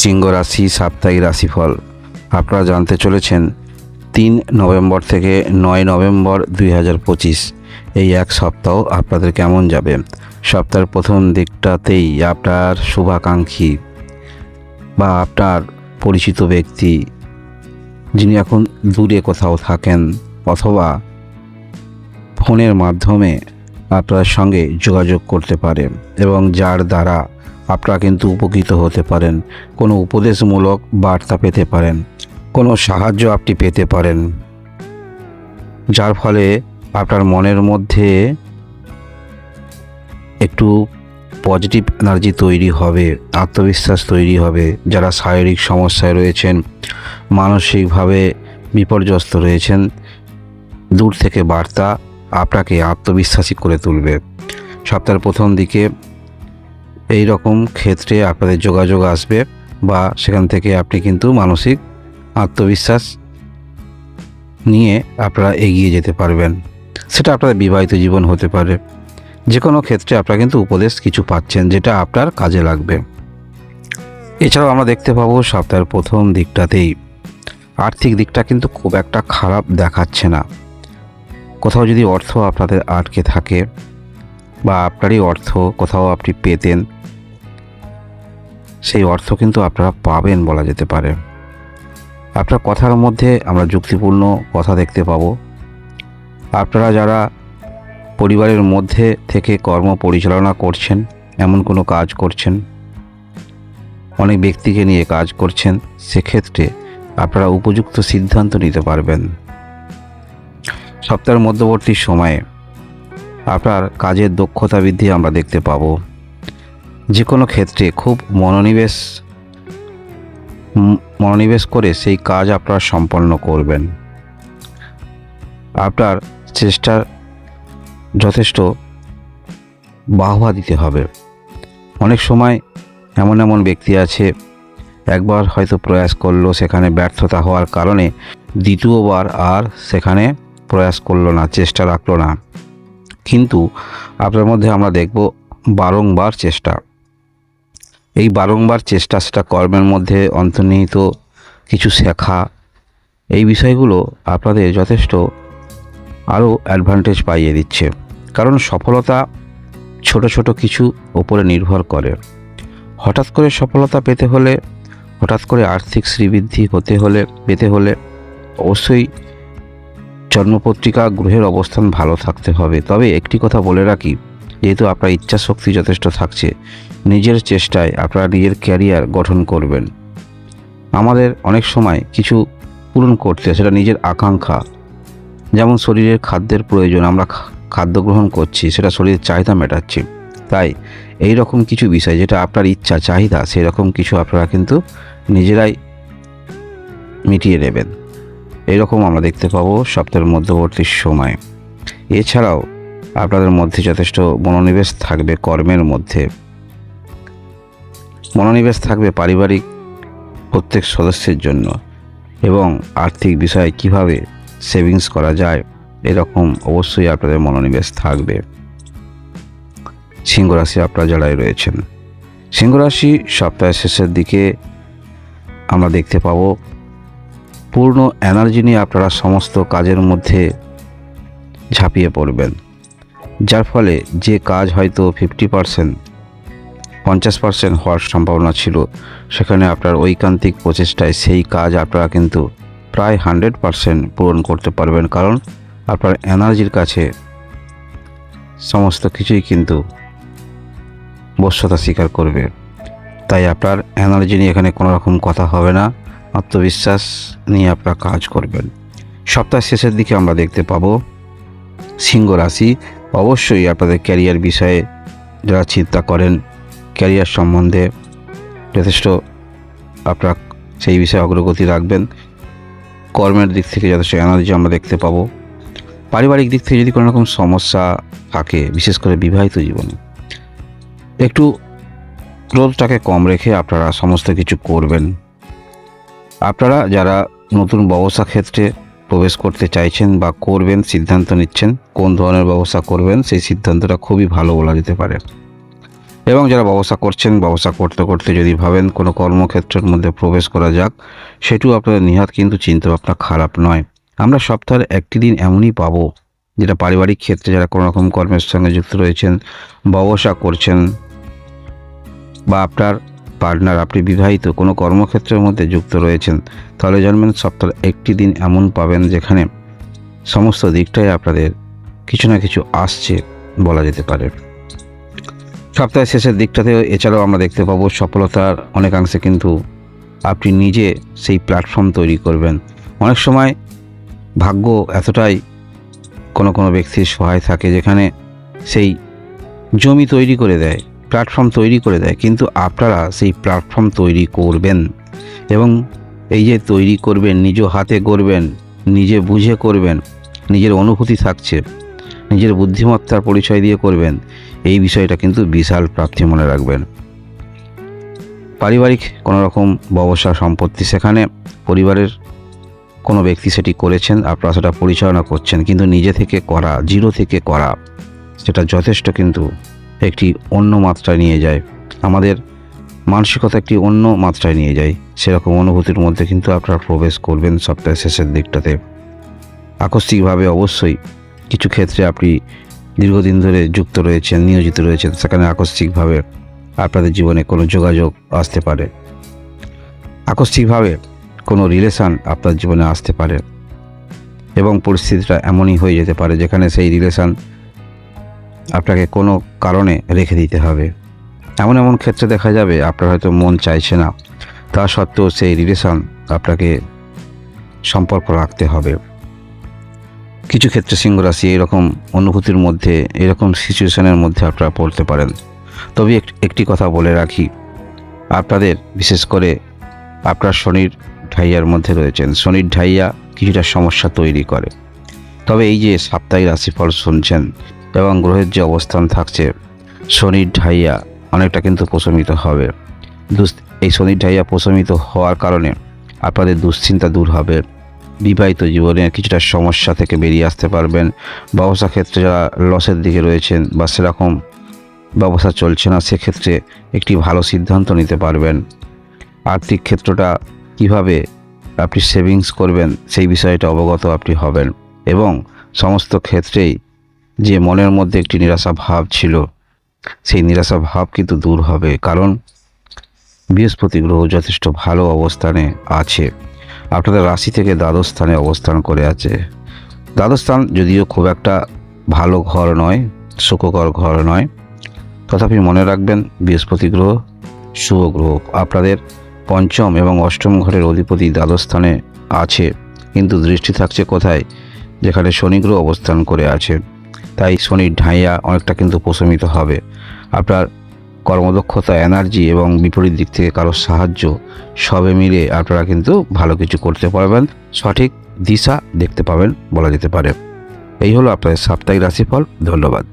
সিংহ রাশি, সাপ্তাহিক রাশিফল। আপনারা জানতে চলেছেন, তিন নভেম্বর থেকে নয় নভেম্বর দুই হাজার পঁচিশ। এই এক সপ্তাহ আপনাদের কেমন যাবে? সপ্তাহের প্রথম দিকটাতেই আপনার শুভাকাঙ্ক্ষী বা আপনার পরিচিত ব্যক্তি যিনি এখন দূরে কোথাও থাকেন অথবা ফোনের মাধ্যমে আপনার সঙ্গে যোগাযোগ করতে পারে এবং যার দ্বারা আপনারা কিন্তু উপকৃত হতে পারেন। কোনো উপদেশমূলক বার্তা পেতে পারেন। কোনো সাহায্য আপনি পেতে পারেন। যার ফলে আপনার মনের মধ্যে একটু পজিটিভ এনার্জি তৈরি হবে, আত্মবিশ্বাস তৈরি হবে। যারা শারীরিক সমস্যায় রয়েছেন, মানসিকভাবে বিপর্যস্ত রয়েছেন, দূর থেকে বার্তা আপনাকে আত্মবিশ্বাসী করে তুলবে। সপ্তাহের প্রথম দিকে এই রকম ক্ষেত্রে আপনাদের যোগাযোগ আসবে বা সেখান থেকে আপনি কিন্তু মানসিক আত্মবিশ্বাস নিয়ে আপনারা এগিয়ে যেতে পারবেন। সেটা আপনাদের বিবাহিত জীবন হতে পারে। যে কোনো ক্ষেত্রে আপনারা কিন্তু উপদেশ কিছু পাচ্ছেন যেটা আপনার কাজে লাগবে। এছাড়াও আমরা দেখতে পাবো সপ্তাহের প্রথম দিকটাতেই আর্থিক দিকটা কিন্তু খুব একটা খারাপ দেখাচ্ছে না। কোথাও যদি অর্থ আপনাদের আটকে থাকে বা আপনারই অর্থ কোথাও আপনি পেতেন, সেই অর্থ কিন্তু আপনারা পাবেন বলা যেতে পারে। আপনার কথার মধ্যে আমরা যুক্তিপূর্ণ কথা দেখতে পাবো। আপনারা যারা পরিবারের মধ্যে থেকে কর্ম পরিচালনা করছেন, এমন কোনো কাজ করছেন, অনেক ব্যক্তিকে নিয়ে কাজ করছেন, সেক্ষেত্রে আপনারা উপযুক্ত সিদ্ধান্ত নিতে পারবেন। সপ্তাহের মধ্যবর্তী সময়ে আপনার কাজের দক্ষতা বৃদ্ধি আমরা দেখতে পাবো। যে কোনো ক্ষেত্রে খুব মনোনিবেশ মনোনিবেশ করে সেই কাজ আপনারা সম্পন্ন করবেন। আপনার চেষ্টার যথেষ্ট বাহবা দিতে হবে। অনেক সময় এমন এমন ব্যক্তি আছে, একবার হয়তো প্রয়াস করল, সেখানে ব্যর্থতা হওয়ার কারণে দ্বিতীয়বার আর সেখানে প্রয়াস করল না, চেষ্টা রাখল না। কিন্তু আপনার মধ্যে আমরা দেখব বারংবার চেষ্টা। এই বারংবার চেষ্টা, সেটা কর্মের মধ্যে অন্তর্নিহিত কিছু শেখা, এই বিষয়গুলো আপনাদের যথেষ্ট আরও অ্যাডভান্টেজ পাইয়ে দিচ্ছে। কারণ সফলতা ছোট ছোট কিছু ওপরে নির্ভর করে। হঠাৎ করে সফলতা পেতে হলে, হঠাৎ করে আর্থিক শ্রীবৃদ্ধি হতে হলে, পেতে হলে অবশ্যই জন্মপত্রিকা, গ্রহের অবস্থান ভালো থাকতে হবে। তবে একটি কথা বলে রাখি, যেহেতু আপনার ইচ্ছা শক্তি যথেষ্ট থাকছে, নিজের চেষ্টায় আপনারা নিজের ক্যারিয়ার গঠন করবেন। আমাদের অনেক সময় কিছু পূরণ করতে সেটা নিজের আকাঙ্ক্ষা। যেমন শরীরের খাদ্যের প্রয়োজন, আমরা খাদ্য গ্রহণ করছি, সেটা শরীরের চাহিদা মেটাচ্ছি। তাই এই রকম কিছু বিষয়, যেটা আপনার ইচ্ছা, চাহিদা, সেই রকম কিছু আপনারা কিন্তু নিজেরাই মিটিয়ে নেবেন। এইরকম আমরা দেখতে পাবো সপ্তাহের মধ্যবর্তী সময়। এছাড়াও আপনাদের মধ্যে যথেষ্ট মনোনিবেশ থাকবে কর্মের মধ্যে। মনোনিবেশ থাকবে পারিবারিক প্রত্যেক সদস্যের জন্য এবং আর্থিক বিষয়ে কীভাবে সেভিংস করা যায়, এরকম অবশ্যই আপনাদের মনোনিবেশ থাকবে। সিংহ রাশি আপনারা যারাই রয়েছেন সিংহ রাশি সপ্তাহের শেষের দিকে আমরা দেখতে পাবো পূর্ণ এনার্জি নিয়ে আপনারা সমস্ত কাজের মধ্যে ঝাঁপিয়ে পড়বেন। যার ফলে যে কাজ হয়তো ফিফটি পারসেন্ট পঞ্চাশ পার্সেন্ট হওয়ার সম্ভাবনা ছিল, সেখানে আপনার ঐকান্তিক প্রচেষ্টায় সেই কাজ আপনারা কিন্তু প্রায় হান্ড্রেড পারসেন্ট পূরণ করতে পারবেন। কারণ আপনার এনার্জির কাছে সমস্ত কিছুই কিন্তু বশ্যতা স্বীকার করবে। তাই আপনার এনার্জি নিয়ে এখানে কোনো রকম কথা হবে না। আত্মবিশ্বাস নিয়ে আপনারা কাজ করবেন। সপ্তাহ শেষের দিকে আমরা দেখতে পাবো সিংহ রাশি। অবশ্যই আপনাদের ক্যারিয়ার বিষয়ে যারা চিন্তা করেন, ক্যারিয়ার সম্বন্ধে যথেষ্ট আপনারা সেই বিষয়ে অগ্রগতি রাখবেন। কর্মের দিক থেকে যথেষ্ট এনার্জি আমরা দেখতে পাবো। পারিবারিক দিক থেকে যদি কোনো রকম সমস্যা থাকে, বিশেষ করে বিবাহিত জীবনে, একটু ক্রোধটাকে কম রেখে আপনারা সমস্ত কিছু করবেন। আপনারা যারা নতুন ব্যবসা ক্ষেত্রে প্রবেশ করতে চাইছেন বা করবেন, সিদ্ধান্ত নিচ্ছেন, কোন ধরনের ব্যবসা করবেন, সেই সিদ্ধান্তটা খুবই ভালো বলা যেতে পারে। এবং যারা ব্যবসা করছেন, ব্যবসা করতে করতে যদি ভাবেন কোনো কর্মক্ষেত্রের মধ্যে প্রবেশ করা যাক, সেটিও আপনাদের নিহাত কিন্তু চিন্তাভাবনা খারাপ নয়। আমরা সপ্তাহের একটি দিন এমনই পাবো, যেটা পারিবারিক ক্ষেত্রে যারা কোনো রকম কর্মের সঙ্গে যুক্ত রয়েছেন, ব্যবসা করছেন বা আপনার পার্টনার, আপনি বিবাহিত, কোনো কর্মক্ষেত্রের মধ্যে যুক্ত রয়েছেন, তাহলে জানবেন সপ্তাহের একটি দিন এমন পাবেন যেখানে সমস্ত দিকটাই আপনাদের কিছু না কিছু আসছে বলা যেতে পারে। সপ্তাহের শেষের দিকটাতেও এছাড়াও আমরা দেখতে পাবো সফলতার অনেকাংশে কিন্তু আপনি নিজে সেই প্ল্যাটফর্ম তৈরি করবেন। অনেক সময় ভাগ্য এতটাই কোনো কোনো ব্যক্তির সহায় থাকে যেখানে সেই জমি তৈরি করে দেয়। প্ল্যাটফর্ম তৈরি করে দেয়, কিন্তু আপনারা সেই প্ল্যাটফর্ম তৈরি করবেন। এবং এই যে তৈরি করবেন, নিজ হাতে করবেন, নিজে বুঝে করবেন, নিজের অনুভূতি থাকছে, নিজের বুদ্ধিমত্তার পরিচয় দিয়ে করবেন, এই বিষয়টা কিন্তু বিশাল প্রাপ্তি মনে রাখবেন। পারিবারিক কোনো রকম ব্যবসা সম্পত্তি সেখানে পরিবারের কোনো ব্যক্তি সেটি করেছেন, আপনারা সেটা পরিচালনা করছেন, কিন্তু নিজে থেকে করা, জিরো থেকে করা, সেটা যথেষ্ট কিন্তু একটি অন্য মাত্রায় নিয়ে যায়। আমাদের মানসিকতা একটি অন্য মাত্রায় নিয়ে যায়। সেরকম অনুভূতির মধ্যে কিন্তু আপনারা প্রবেশ করবেন সপ্তাহের শেষের দিকটাতে। আকস্মিকভাবে অবশ্যই কিছু ক্ষেত্রে আপনি দীর্ঘদিন ধরে যুক্ত রয়েছেন, নিয়োজিত রয়েছেন, সেখানে আকস্মিকভাবে আপনাদের জীবনে কোনো যোগাযোগ আসতে পারে। আকস্মিকভাবে কোনো রিলেশান আপনার জীবনে আসতে পারে। এবং পরিস্থিতিটা এমনই হয়ে যেতে পারে, যেখানে সেই রিলেশান আপনাকে কোনো কারণে রেখে দিতে হবে। এমন এমন ক্ষেত্রে দেখা যাবে আপনার হয়তো মন চাইছে না। তা সত্ত্বেও সেই রিলেশান আপনাকে সম্পর্ক রাখতে হবে। কিছু ক্ষেত্রে সিংহ রাশি এরকম অনুভূতির মধ্যে, এরকম সিচুয়েশনের মধ্যে আপনারা পড়তে পারেন। তবে এক- একটি কথা বলে রাখি, আপনাদের বিশেষ করে আপনার শনির ঢাইয়ার মধ্যে রয়েছেন। শনির ঢাইয়া কিছুটা সমস্যা তৈরি করে। তবে এই যে সাপ্তাহিক রাশিফল শুনছেন এবং গ্রহের যে অবস্থান থাকছে শনির ঢাইয়া অনেকটা কিন্তু প্রশমিত হবে। এই শনির ঢাইয়া প্রশমিত হওয়ার কারণে আপনাদের দুশ্চিন্তা দূর হবে। বিবাহিত জীবনে কিছুটা সমস্যা থেকে বেরিয়ে আসতে পারবেন। ব্যবসা ক্ষেত্রে যারা লসের দিকে রয়েছেন বা সেরকম ব্যবসা চলছে না, সেক্ষেত্রে একটি ভালো সিদ্ধান্ত নিতে পারবেন। আর্থিক ক্ষেত্রটা কীভাবে আপনি সেভিংস করবেন, সেই বিষয়টা অবগত আপনি হবেন। এবং সমস্ত ক্ষেত্রেই যে মনের মধ্যে একটি নিরাশা ভাব ছিল, সেই নিরাশা ভাব কিন্তু দূর হবে, কারণ বৃহস্পতি গ্রহ যথেষ্ট ভালো অবস্থানে আছে। আপনাদের রাশি থেকে দ্বাদশ স্থানে অবস্থান করে আছে। দ্বাদশ স্থান যদিও খুব একটা ভালো ঘর নয়, সুখকর ঘর নয়। তথাপি মনে রাখবেন, বৃহস্পতি গ্রহ শুভ গ্রহ। আপনাদের পঞ্চম এবং অষ্টম ঘরের অধিপতি দ্বাদশ স্থানে আছে, কিন্তু দৃষ্টি থাকছে কোথায়? যেখানে শনি গ্রহ অবস্থান করে আছে। তাই শনির ঢাইয়া অনেকটা কিন্তু প্রশমিত হবে। আপনার কর্মদক্ষতা, এনার্জি এবং বিপরীত দিক থেকে কারও সাহায্য সবে মিলে আপনারা কিন্তু ভালো কিছু করতে পারবেন। সঠিক দিশা দেখতে পাবেন বলা যেতে পারে। এই হলো আপনাদের সাপ্তাহিক রাশিফল। ধন্যবাদ।